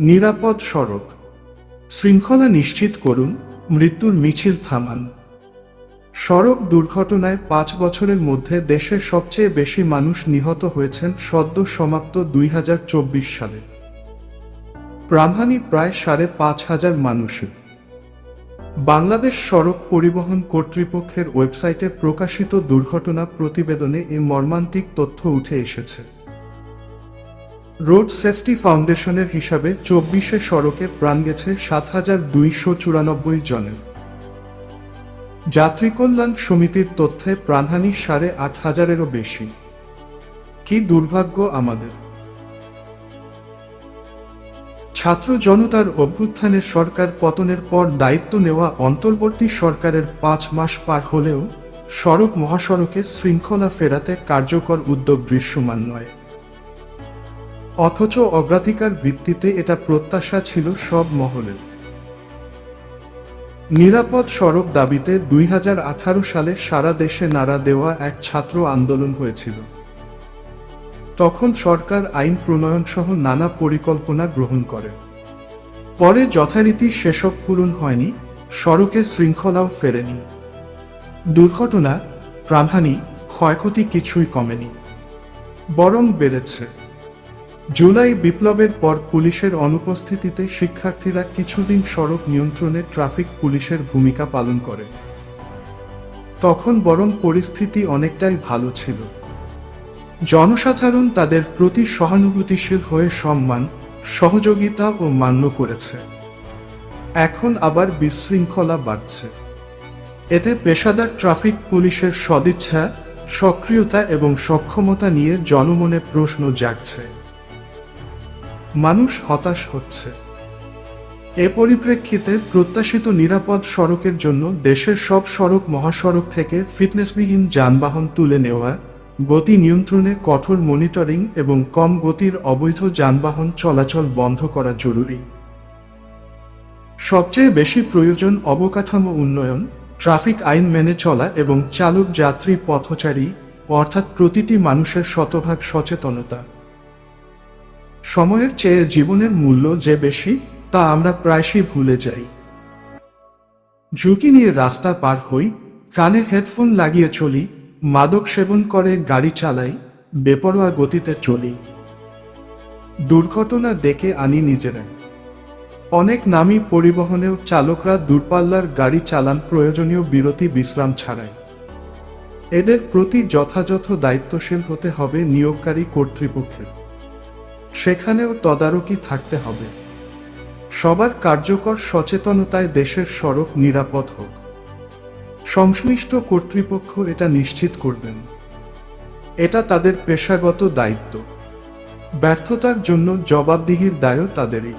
নিরাপদ সড়ক। শৃঙ্খলা নিশ্চিত করুন, মৃত্যুর মিছিল থামান। সড়ক দুর্ঘটনায় পাঁচ বছরের মধ্যে দেশের সবচেয়ে বেশি মানুষ নিহত হয়েছেন সদ্য সমাপ্ত দুই হাজার চব্বিশ সালে। প্রাণহানি প্রায় সাড়ে পাঁচ হাজার মানুষের। বাংলাদেশ সড়ক পরিবহন কর্তৃপক্ষের ওয়েবসাইটে প্রকাশিত দুর্ঘটনা প্রতিবেদনে এ মর্মান্তিক তথ্য উঠে এসেছে। রোড সেফটি ফাউন্ডেশনের হিসাবে চব্বিশে সড়কে প্রাণ গেছে সাত হাজার দুইশো চুরানব্বই জনের। যাত্রী কল্যাণ সমিতির তথ্যে প্রাণহানি সাড়ে আট হাজারেরও বেশি। কি দুর্ভাগ্য আমাদের। ছাত্র জনতার অভ্যুত্থানে সরকার পতনের পর দায়িত্ব নেওয়া অন্তর্বর্তী সরকারের পাঁচ মাস পার হলেও সড়ক মহাসড়কে শৃঙ্খলা ফেরাতে কার্যকর উদ্যোগ দৃশ্যমান নয়। অথচ অগ্রাধিকার ভিত্তিতে এটা প্রত্যাশা ছিল সব মহলের। নিরাপদ সড়ক দাবিতে দুই হাজার আঠারো সালে সারা দেশে নাড়া দেওয়া এক ছাত্র আন্দোলন হয়েছিল। তখন সরকার আইন প্রণয়ন সহ নানা পরিকল্পনা গ্রহণ করে। পরে যথারীতি সেসব পূরণ হয়নি, সড়কে শৃঙ্খলাও ফেরেনি। দুর্ঘটনা, প্রাণহানি, ক্ষয়ক্ষতি কিছুই কমেনি, বরং বেড়েছে। জুলাই বিপ্লবের পর পুলিশের অনুপস্থিতিতে শিক্ষার্থীরা কিছুদিন সড়ক নিয়ন্ত্রণে ট্রাফিক পুলিশের ভূমিকা পালন করে। তখন বরং পরিস্থিতি অনেকটাই ভালো ছিল। জনসাধারণ তাদের প্রতি সহানুভূতিশীল হয়ে সম্মান, সহযোগিতা ও মান্য করেছে। এখন আবার বিশৃঙ্খলা বাড়ছে। এতে পেশাদার ট্রাফিক পুলিশের সদিচ্ছা, সক্রিয়তা এবং সক্ষমতা নিয়ে জনমনে প্রশ্ন জাগছে। মানুষ হতাশ হচ্ছে। এ পরিপ্রেক্ষিতে প্রত্যাশিত নিরাপদ সড়কের জন্য দেশের সব সড়ক মহাসড়ক থেকে ফিটনেসবিহীন যানবাহন তুলে নেওয়া, গতি নিয়ন্ত্রণে কঠোর মনিটরিং এবং কম গতির অবৈধ যানবাহন চলাচল বন্ধ করা জরুরি। সবচেয়ে বেশি প্রয়োজন অবকাঠামো উন্নয়ন, ট্রাফিক আইন মেনে চলা এবং চালক যাত্রী পথচারী, অর্থাৎ প্রতিটি মানুষের শতভাগ সচেতনতা। সময়ের চেয়ে জীবনের মূল্য যে বেশি, তা আমরা প্রায়শই ভুলে যাই। ঝুঁকি নিয়ে রাস্তা পার হই, কানে হেডফোন লাগিয়ে চলি, মাদক সেবন করে গাড়ি চালাই, বেপরোয়া গতিতে চলি। দুর্ঘটনা ডেকে আনি নিজেরা অনেক নামী পরিবহনেও চালকরা দূরপাল্লার গাড়ি চালান প্রয়োজনীয় বিরতি বিশ্রাম ছাড়াই। এদের প্রতি যথাযথ দায়িত্বশীল হতে হবে নিয়োগকারী কর্তৃপক্ষের। সেখানেও তদারকি থাকতে হবে। সবার কার্যকর সচেতনতায় দেশের সড়ক নিরাপদ হোক। সংশ্লিষ্ট কর্তৃপক্ষ এটা নিশ্চিত করবেন। এটা তাদের পেশাগত দায়িত্ব। ব্যর্থতার জন্য জবাবদিহির দায়ও তাদেরই।